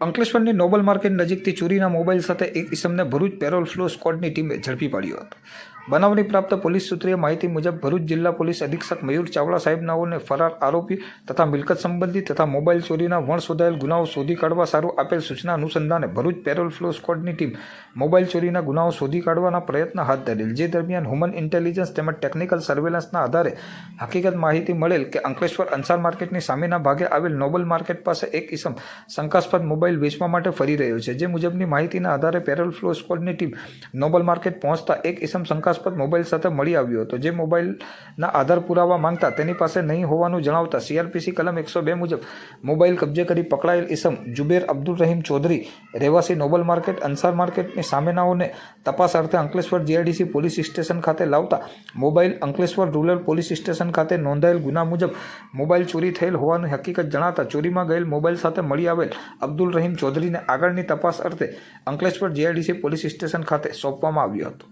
અંકલેશ્વરની Nobel market નજીકથી ચોરીના mobile સાથે એક ઇસમને ભરૂચ પેરોલ ફ્લો સ્કોડની ટીમે ઝડપી પાડ્યો હતો. બનાવની પ્રાપ્ત પોલીસ સૂત્રીય માહિતી મુજબ ભરૂચ જિલ્લા પોલીસ અધિક્ષક મયુર ચાવડા સાહેબનાઓને ફરાર આરોપી તથા મિલકત સંબંધી તથા મોબાઈલ ચોરીના વણ શોધાયેલ ગુનાઓ શોધી કાઢવા સારું આપેલ સૂચના અનુસંધાને ભરૂચ પેરોલ ફ્લો સ્કોડની ટીમ મોબાઈલ ચોરીના ગુનાઓ શોધી કાઢવાના પ્રયત્ન હાથ ધરેલ. જે દરમિયાન હ્યુમન ઇન્ટેલિજન્સ તેમજ ટેકનિકલ સર્વેલન્સના આધારે હકીકત માહિતી મળેલ કે અંકલેશ્વર અંસાર માર્કેટની સામેના ભાગે આવેલ નોબલ માર્કેટ પાસે એક ઇસમ શંકાસ્પદ મોબાઈલ વેચવા માટે ફરી રહ્યો છે. જે મુજબની માહિતીના આધારે પેરોલ ફ્લો સ્કોડની ટીમ નોબલ માર્કેટ પહોંચતા એક ઇસમ શંકાસ્પદ મોબાઈલ સાથે મળી આવ્યો હતો. જે મોબાઈલના આધાર પુરાવા માંગતા તેની પાસે નહીં હોવાનું જણાવતા સીઆરપીસી કલમ એકસો બે મુજબ મોબાઈલ કબજે કરી પકડાયેલ ઇસમ જુબેર અબ્દુલ રહીમ ચૌધરી રહેવાસી નોબલ માર્કેટ અંસાર માર્કેટની સામેનાઓને તપાસ અર્થે અંકલેશ્વર જીઆઈડીસી પોલીસ સ્ટેશન ખાતે લાવતા mobile Ankleshwar rural police station ખાતે નોંધાયેલ ગુના મુજબ મોબાઈલ ચોરી થયેલ હોવાની હકીકત જણાતા ચોરીમાં ગયેલ મોબાઈલ સાથે મળી આવેલ અબ્દુલ રહીમ ચૌધરીને આગળની તપાસ અર્થે અંકલેશ્વર જીઆઈડીસી પોલીસ સ્ટેશન ખાતે સોંપવામાં આવ્યો હતો.